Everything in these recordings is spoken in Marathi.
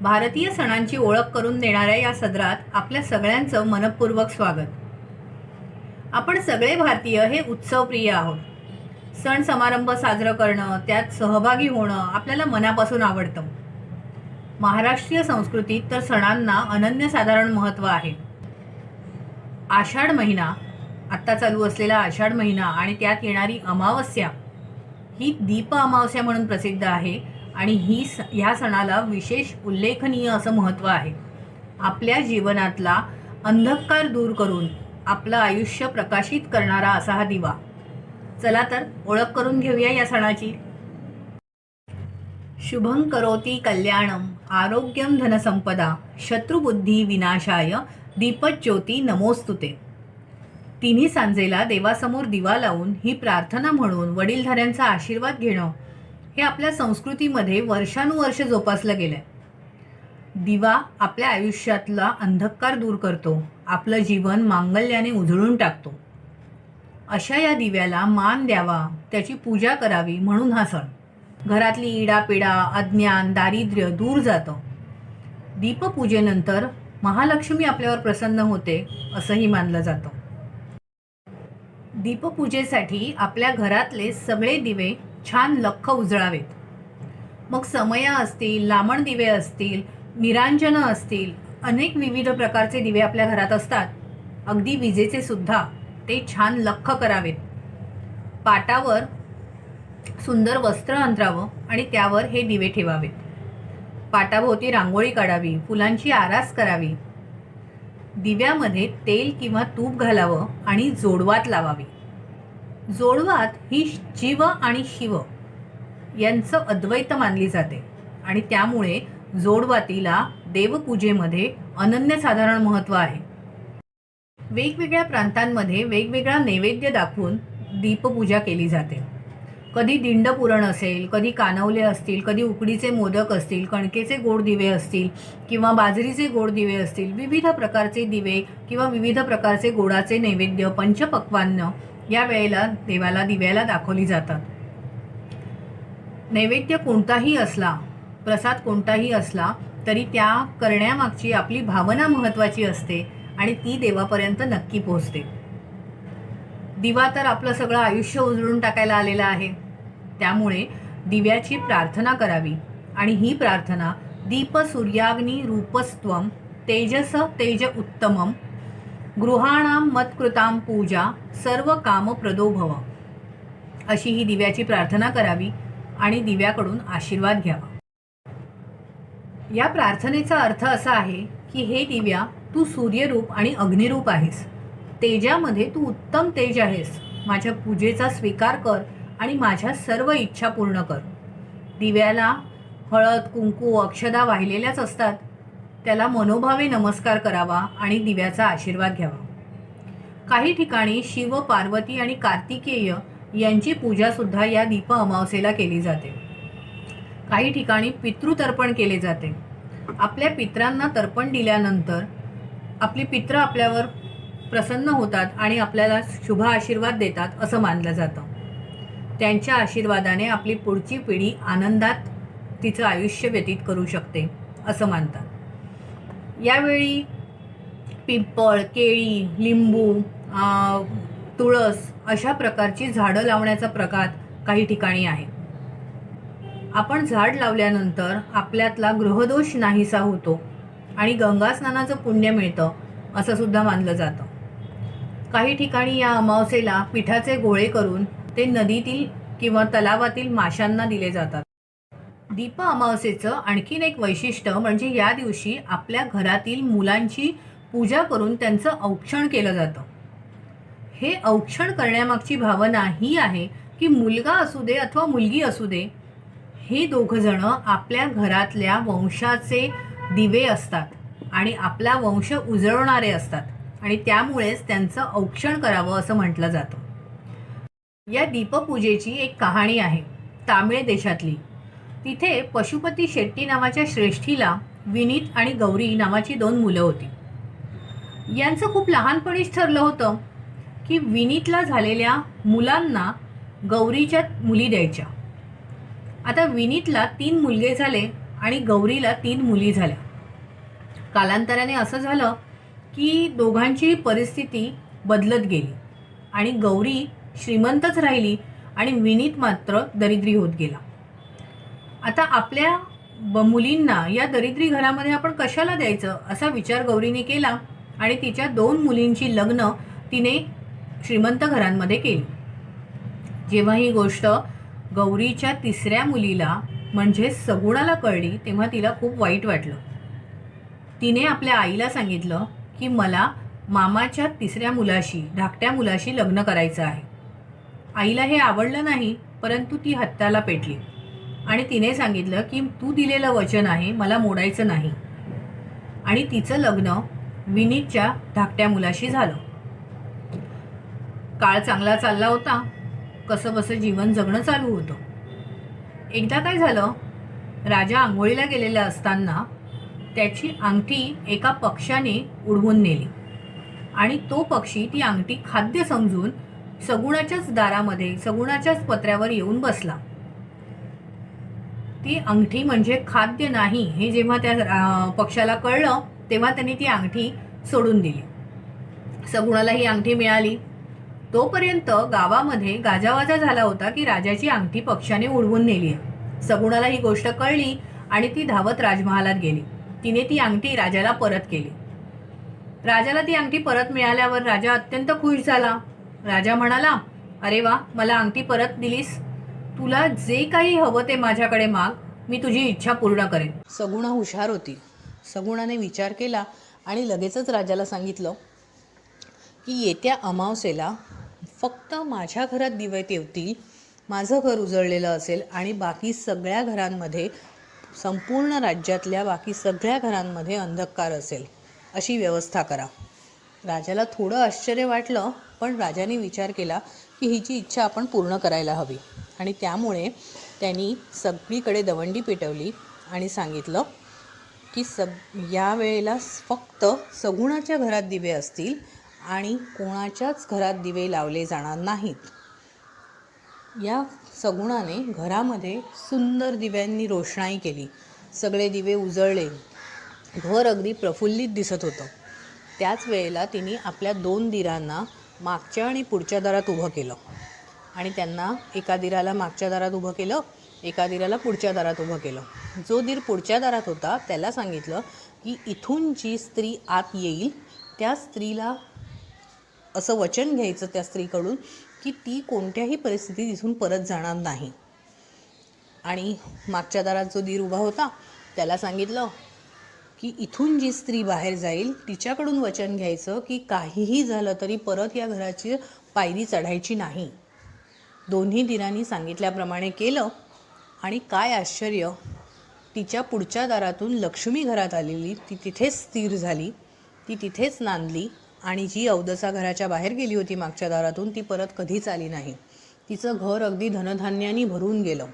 भारतीय सणांची ओळख करून देणाऱ्या या सदरात आपल्या सगळ्यांचं मनपूर्वक स्वागत. आपण सगळे भारतीय हे उत्सवप्रिय आहोत. सण समारंभ साजरं करणं त्यात सहभागी होणं आपल्याला मनापासून आवडतं. महाराष्ट्रीय संस्कृतीत तर सणांना अनन्यसाधारण महत्त्व आहे. आषाढ महिना आत्ता चालू असलेला आषाढ महिना आणि त्यात येणारी अमावस्या ही दीप अमावस्या म्हणून प्रसिद्ध आहे. आणि ही स ह्या सणाला विशेष उल्लेखनीय असं महत्त्व आहे. आपल्या जीवनातला अंधकार दूर करून आपलं आयुष्य प्रकाशित करणारा असा हा दिवा. चला तर ओळख करून घेऊया या सणाची. शुभं करोती कल्याणम आरोग्यम धनसंपदा शत्रुबुद्धी विनाशाय दीपज्योती नमोस्तुते. तिन्ही सांजेला देवासमोर दिवा लावून ही प्रार्थना म्हणून वडीलधाऱ्यांचा आशीर्वाद घेणं हे आपल्या संस्कृतीमध्ये वर्षानुवर्ष जोपासलं गेलंय. दिवा आपल्या आयुष्यातला अंधकार दूर करतो आपलं जीवन मांगल्याने उजळून टाकतो. अशा या दिव्याला मान द्यावा त्याची पूजा करावी म्हणून हा सण. घरातली इडापिडा अज्ञान दारिद्र्य दूर जातं. दीपपूजेनंतर महालक्ष्मी आपल्यावर प्रसन्न होते असंही मानलं जातं. दीपपूजेसाठी आपल्या घरातले सगळे दिवे छान लख्ख उजळावेत. मग समया असतील लामण दिवे असतील निरांजनं असतील अनेक विविध प्रकारचे दिवे आपल्या घरात असतात. अगदी विजेचे सुद्धा ते छान लख्ख करावेत. पाटावर सुंदर वस्त्र अंतरावं आणि त्यावर हे दिवे ठेवावेत. पाटाभोवती रांगोळी काढावी फुलांची आरास करावी. दिव्यामध्ये तेल किंवा तूप घालावं आणि जोडवात लावावी. जोडवात ही जीव आणि शिव यांचं अद्वैत मानली जाते. आणि त्यामुळे जोडवातीला देवपूजेमध्ये अनन्यसाधारण महत्त्व आहे. वेगवेगळ्या प्रांतांमध्ये वेगवेगळा नैवेद्य दाखवून दीपपूजा केली जाते. कधी दिंड पुरण असेल कधी कानवले असतील कधी उकडीचे मोदक असतील कणकेचे गोड दिवे असतील किंवा बाजरीचे गोड दिवे असतील विविध प्रकारचे दिवे किंवा विविध प्रकारचे गोडाचे नैवेद्य पंचपक्वान्न या वेळेला देवाला दिव्याला दाखवली जातात. नैवेद्य कोणताही असला प्रसाद कोणताही असला तरी त्या करण्यामागची आपली भावना महत्त्वाची असते आणि ती देवापर्यंत नक्की पोहोचते. दिवा तर आपलं सगळं आयुष्य उजळून टाकायला आलेलं आहे. त्यामुळे दिव्याची प्रार्थना करावी आणि ही प्रार्थना दीप सूर्याग्नी रूपस्त्वम तेजस तेज उत्तमम गृहाणाम मत्कृताम पूजा सर्व काम प्रदो भव अशी ही दिव्याची प्रार्थना करावी आणि दिव्याकडून आशीर्वाद घ्यावा. या प्रार्थनेचा अर्थ असा आहे की हे दिव्या तू सूर्यरूप आणि अग्निरूप आहेस. तेजामध्ये तू उत्तम तेज आहेस. माझ्या पूजेचा स्वीकार कर आणि माझ्या सर्व इच्छा पूर्ण कर. दिव्याला हळद कुंकू अक्षदा वाहिलेल्याच असतात. त्याला मनोभावे नमस्कार करावा आणि दिव्याचा आशीर्वाद घ्यावा. काही ठिकाणी शिव पार्वती आणि कार्तिकेय यांची पूजासुद्धा या दीप अमावस्येला केली जाते. काही ठिकाणी पितृतर्पण केले जाते. आपल्या पित्रांना तर्पण दिल्यानंतर आपली पित्र आपल्यावर प्रसन्न होतात आणि आपल्याला शुभ आशीर्वाद देतात असं मानलं जातं. त्यांच्या आशीर्वादाने आपली पुढची पिढी आनंदात तिचं आयुष्य व्यतीत करू शकते असं मानतात. यावेळी पिंपळ केळी लिंबू तुळस अशा प्रकारची झाडं लावण्याचा प्रकार काही ठिकाणी आहे. आपण झाड लावल्यानंतर आपल्यातला ग्रहदोष नाहीसा होतो आणि गंगास्नानाचं पुण्य मिळतं असं सुद्धा मानलं जातं. काही ठिकाणी या अमावस्येला पिठाचे गोळे करून ते नदीतील किंवा तलावातील माशांना दिले जातात. दीप अमावस्येचं आणखीन एक वैशिष्ट्य म्हणजे या दिवशी आपल्या घरातील मुलांची पूजा करून त्यांचं औक्षण केलं जातं. हे औक्षण करण्यामागची भावना ही आहे की मुलगा असू दे अथवा मुलगी असू दे हे दोघंजणं आपल्या घरातल्या वंशाचे दिवे असतात आणि आपला वंश उजळवणारे असतात आणि त्यामुळेच त्यांचं औक्षण करावं असं म्हटलं जातं. या दीपपूजेची एक कहाणी आहे तामिळ देशातली. तिथे पशुपती शेट्टी नावाच्या श्रेष्ठीला विनीत आणि गौरी नावाची दोन मुलं होती. यांचं खूप लहानपणीच ठरलं होतं की विनीतला झालेल्या मुलांना गौरीच्या मुली द्यायच्या. आता विनीतला तीन मुलगे झाले आणि गौरीला तीन मुली झाल्या. कालांतराने असं झालं की दोघांची परिस्थिती बदलत गेली आणि गौरी श्रीमंतच राहिली आणि विनीत मात्र दरिद्री होत गेला. आता आपल्या ब मुलींना या दरिद्री घरामध्ये आपण कशाला द्यायचं? असा विचार गौरीने केला आणि तिच्या दोन मुलींची लग्न तिने श्रीमंत घरांमध्ये केली. जेव्हा ही गोष्ट गौरीच्या तिसऱ्या मुलीला म्हणजे सगुणाला कळली तेव्हा तिला खूप वाईट वाटलं. तिने आपल्या आईला सांगितलं की मला मामाच्या तिसऱ्या मुलाशी धाकट्या मुलाशी लग्न करायचं आहे. आईला हे आवडलं नाही परंतु ती हत्याला पेटली. आणि तिने सांगितलं की तू दिलेलं वचन आहे मला मोडायचं नाही. आणि तिचं लग्न विनीतच्या धाकट्या मुलाशी झालं. काळ चांगला चालला होता. कसं बसं जीवन जगणं चालू होतं. एकदा काय झालं? राजा आंघोळीला गेलेला असताना त्याची अंगठी एका पक्षाने उडवून नेली. आणि तो पक्षी ती अंगठी खाद्य समजून सगुणाच्याच दारामध्ये सगुणाच्याच पत्र्यावर येऊन बसला. ती अंगठी म्हणजे खाद्य नाही हे जेव्हा त्या पक्षाला कळलं तेव्हा त्यांनी ती अंगठी सोडून दिली. सगुणाला ही अंगठी मिळाली. तोपर्यंत गावामध्ये गाजावाजा झाला होता की राजाची अंगठी पक्षाने उडवून नेली. आहे सगुणाला ही गोष्ट कळली आणि ती धावत राजमहालात गेली. तिने ती अंगठी राजाला परत केली. राजाला ती अंगठी परत मिळाल्यावर राजा अत्यंत खुश झाला. राजा म्हणाला अरे वा मला अंगठी परत दिलीस. तुला जे काही हवं ते माझ्याकडे माग मी तुझी इच्छा पूर्ण करेन. सगुणा हुशार होती. सगुणाने विचार केला आणि लगेचच राजाला सांगितलं की येत्या अमावस्येला फक्त माझ्या घरात दिवे तेवतील माझं घर उजळलेलं असेल आणि बाकी सगळ्या घरांमध्ये संपूर्ण राज्यातल्या बाकी सगळ्या घरांमध्ये अंधकार असेल अशी व्यवस्था करा. राजाला थोडं आश्चर्य वाटलं पण राजाने विचार केला की हिची इच्छा आपण पूर्ण करायला हवी. आणि त्यामुळे त्यांनी सगळीकडे दवंडी पेटवली आणि सांगितलं की सग या वेळेला फक्त सगुणाच्या घरात दिवे असतील आणि कोणाच्याच घरात दिवे लावले जाणार नाहीत. या सगुणाने घरामध्ये सुंदर दिव्यांनी रोषणाई केली. सगळे दिवे उजळले. घर अगदी प्रफुल्लित दिसत होतं. त्याच वेळेला तिने आपल्या दोन दिरांना मागच्या आणि पुढच्या दारात उभं केलं. आणि त्यांना एका दिराला मागच्या दारात उभं केलं एका दिराला पुढच्या दारात उभं केलं. जो दीर पुढच्या दारात होता त्याला सांगितलं की इथून जी स्त्री आत येईल त्या स्त्रीला असं वचन घ्यायचं त्या स्त्रीकडून की ती कोणत्याही परिस्थितीत इथून परत जाणार नाही. आणि मागच्या दारात जो दीर उभा होता त्याला सांगितलं की इथून जी स्त्री बाहेर जाईल तिच्याकडून वचन घ्यायचं की काहीही झालं तरी परत या घराची पायरी चढायची नाही. दोन्ही दिरांनी सांगितल्याप्रमाणे केलं आणि काय आश्चर्य तिच्या पुढच्या दारातून लक्ष्मी घरात आलेली ती तिथेच स्थिर झाली ती तिथेच नांदली आणि जी अवदसा घराच्या बाहेर गेली होती मागच्या दारातून ती परत कधीच आली नाही. तिचं घर अगदी धनधान्याने भरून गेलं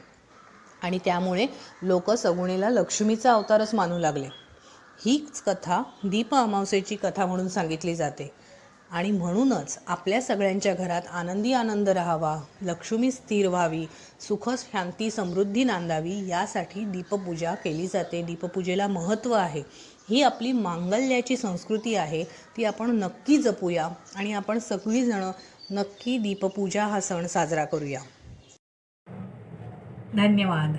आणि त्यामुळे लोक सगुणेला लक्ष्मीचा अवतारच मानू लागले. हीच कथा दीप अमावसेची कथा म्हणून सांगितली जाते. आणि म्हणूनच आपल्या सगळ्यांच्या घरात आनंदी आनंद राहावा लक्ष्मी स्थिर व्हावी सुख शांती समृद्धी नांदावी यासाठी दीपपूजा केली जाते. दीपपूजेला महत्त्व आहे. ही आपली मांगल्याची संस्कृती आहे. ती आपण नक्की जपूया आणि आपण सगळीजणं नक्की दीपपूजा हा सण साजरा करूया. धन्यवाद.